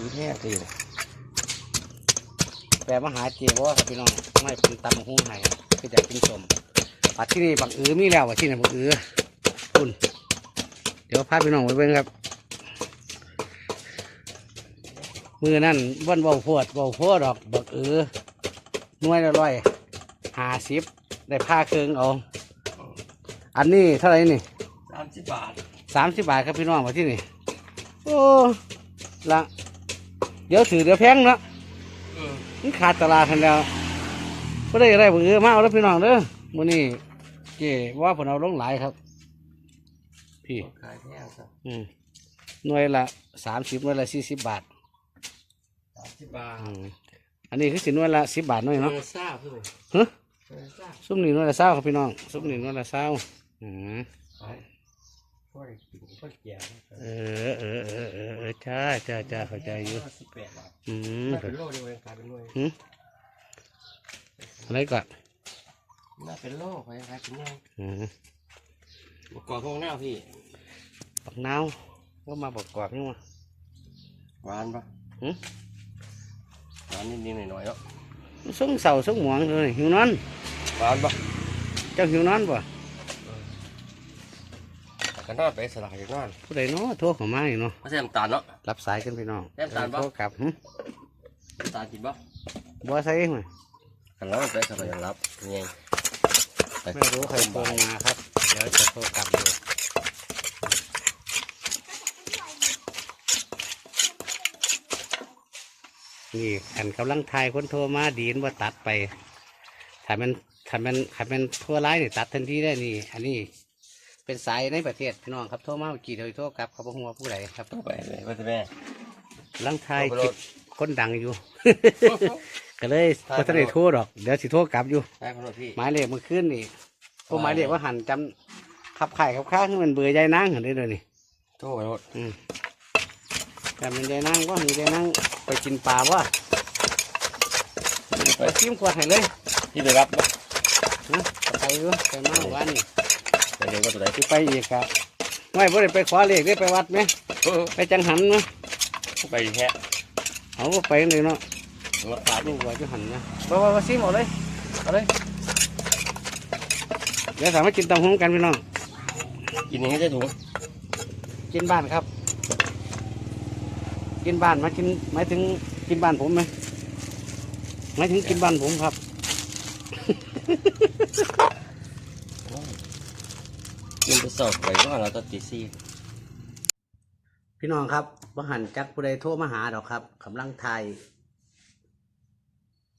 อือแท้ตีเลยแปลมาหาเจว่าครับพี่น้องไม่เป็นตำหุ้งไห้ก็จะกินสมปัดที่นี่บักอือมีแล้วว่าที่นี่บักอือคุณเดี๋ยวพาพี่น้องไปเบิ่งครับ มือนั่นวันเบาโพดเบาโพดดอกบักอือหน่วยละร้อยห้าสิบได้ผ้าเครื่องเอาอันนี้เท่าไหร่นี่สามสิบบาทสามสิบบาทครับพี่น้องมาที่นี่โอ้ละ เดี๋ยวถือเดี๋ยวแพงเนาะเออมันขาดตลาดทันแล้วก็ได้อะไรบ่เออมาเอาแล้วพี่น้องเด้อมื้อนี้เจ้ว่าผมเอาลงหลายครับ พี่ขายแท้ครับอืมหน่วยละสามสิบหน่วยละสี่สิบบาทสามสิบบาทอืมอันนี้คือสิหน่วยละสิบบาทหน่อยเนาะเออซ่าเพื่อนฮะเออซ่าซุ้มนี่หน่วยละเศร้าครับพี่น้องซุ้มนี่หน่วยละเศร้าอืมขาย พ่อกินพ่อแก่เออเออเออเออเออจ้าจ้าจ้าเข้าใจอยู่สิบแปดบาทอืมเป็นโลเดียวเองขายเป็นหน่วยอะไรก่อนน่าเป็นโลขายขายเป็นหน่วยอืมบอกก่อนพวกหน้าพี่ปักนาวว่ามาบอกกอกนี่มาหวานปะหึหวานนิดๆหน่อยๆเนาะส่งเสาส่งหมวงเลยหิวนอนหวานปะเจ้าหิวนอนบ่ กันนอนไปสลายกันนอนผู้ใดเนาะโทรเข้ามาอยู่เนาะไม่ใช่น้ำตาลเนาะ รับสายกันพี่น้องแม่นตาลบ่ โทรกลับหึน้ำตาลกินปะบ่ใส่ไหมกันนอนไปสลายกันรับนี่ไงปไม่รู้ใครโทรมาครับ เดี๋ยวจะโทรกลับดูนี่อันกำลังทายคนโทรมาดีนว่าตัดไปถ้ามันถ้ามันถ้ามันโทั่วร้ายนี่ตัดทันทีได้นี่ อันนี้ เป็นสายในประเทศพี่น้องครับโทรมาเมื่อกี้เดี๋ยวโทรกลับเขาบอกว่าผู้ใดครับไปเลยว่าจะแม่กำลังทายโทรไปคโลลิดปคนดังอยู่ ก็เลยทายพอทันได้ไปโลดโทรดอกเดี๋ยวสิโทรกลับอยู่ได้คนละพี่หมายเลขเมื่อคืนนี่พวกหมายเลขว่าหันจำขับไข่ขับข้างมันเบื่อยายนางเห็นได้เลยนี่โทษไปโลดอืมแต่มันยายนางว่ามียายนางไปกินปลาว่าไปไปชิมขวดให้เลยที่ไปรับปะนะไปอยู่ไปมาวันนี้ ไปเดี๋ยวก็ตัวไหนสิไปอีกครับไม่พ่ได้ไปขอเลขได้ไปวัดไหมเออไปจังหันไหมไปแค่เอาบ่ไปเลยเนาะรถขาดลูกว่าจะหันนะบ่บ่บ่ซิมเอาเลยเอาเลยเดี๋ยวสามารถกินตำหุ้งกันพี่น้องกินอย่างนี้ได้ถุงกินบ้านครับ กินบ้านหมายถึงหมายถึงกินบ้านผมไหมหมายถึงกินบ้านผมครับ กินไปสอบไปก็เราตัดตีซี่พี่น้องครับว่าหันจักผู้ใดโทรมาหาดอกครับกำลังไทย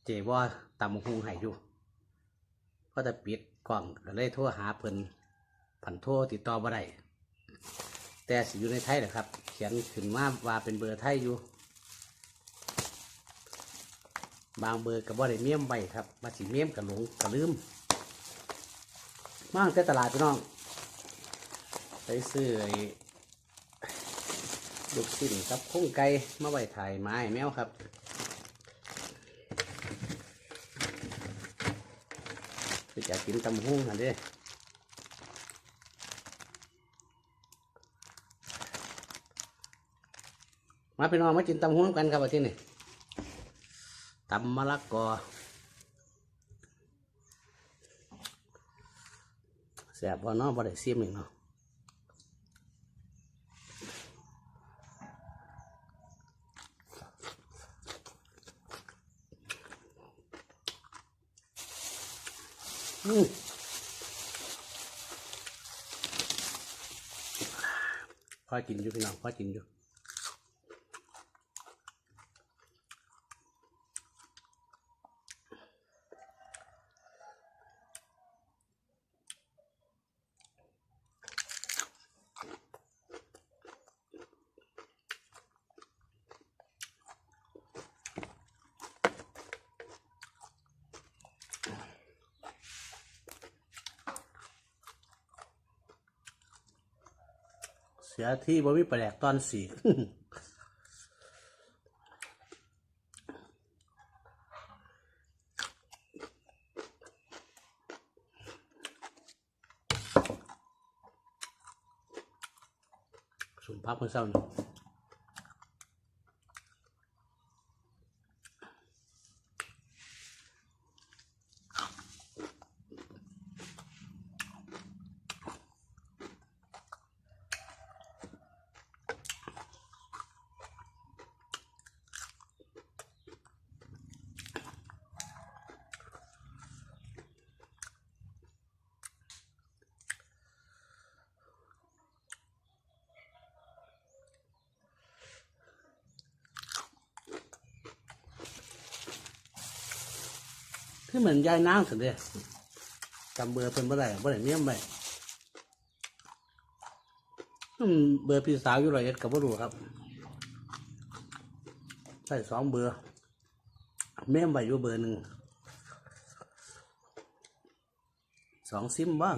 เจว่าตำหุงให้อยู่ก็จะปิดกล่องก็เลยโทรหาเพิ่นผันโทรติดต่อบ่ได้แต่สิอยู่ในไทยแหละครับ เขียนขึ้นมาว่าเป็นเบอร์ไทยอยู่ บางเบอร์กับว่ได้เมี่ยมใบครับมาสิเมี่ยมกับหลงกับลืมมาตั้งแต่ตลาดพี่น้อง ซื้อไอ้ลูกชิ้นกับข้งไก่มาไว้ถ่ายไม้แมวครับคือจะกินตำหุ้งอันด้มาพี่น้องมากินตำหุ้งกันครับวันที่นี่ตำมะละกอแซ่บพอเนาะบ่ได้เสียมอีกเนาะ พอกินอยู่พี่น้องพอกินอยู่ สียที่บ่มีปลาแดกตอนสี่สุมพักเมื่อเช้าหนึ่ คือเหมือนยายนางสุดเลยจำเบอร์เป็นเมื่อไหร่เมื่อไหร่เนี่ยไปอืมเบอร์พี่สาวอยู่ไรเอ็ดกับพ่อรู้ครับใส่สองเบอร์เมี่ยมไปอยู่เบอร์หนึ่งสองซิมบ้าง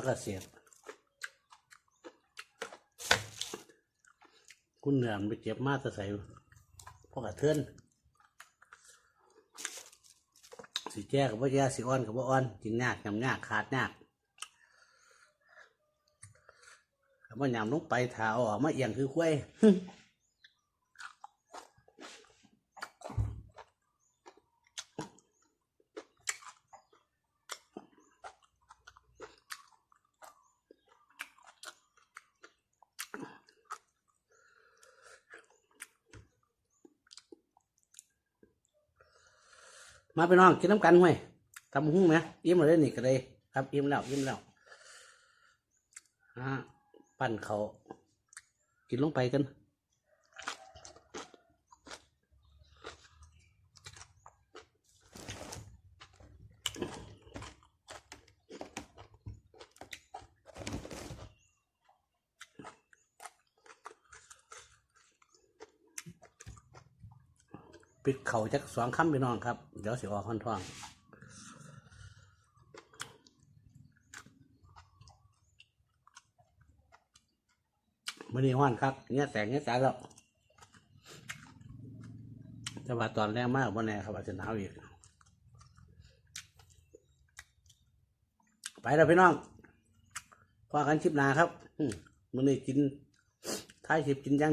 พักเกษตรคุณเหนื่อยไปเจ็บมากจะใส่พวกกระเทือนสีแจ้กับว่าแย่สีอ่อนกับว่าอ่อนกินยากยำยากขาดยากคำว่ายำลงไปถาอาออกมาเอียงคือคุ้ย มาไปน้องกินน้ำกันห้วยทำหุ้งไหมอิ่มเลยนี่ก็เลยครับอิ่มแล้วอิ่มแล้วอ่าปั่นเขากินลงไปกัน ปิดเข่าจักสองคำพี่น้องครับ เดี๋ยวสิออกค่อนท้องมื่อนี้ห้อนครับเงี้ยแสงเงี้ยสายแล้วจะว่าตอนแรกมากวันแน่ครับอาจจะหนาวอีก ไปแล้วพี่น้องพอกันชิปนาครับมมื่อนี้กินท้ายชิปกินยัง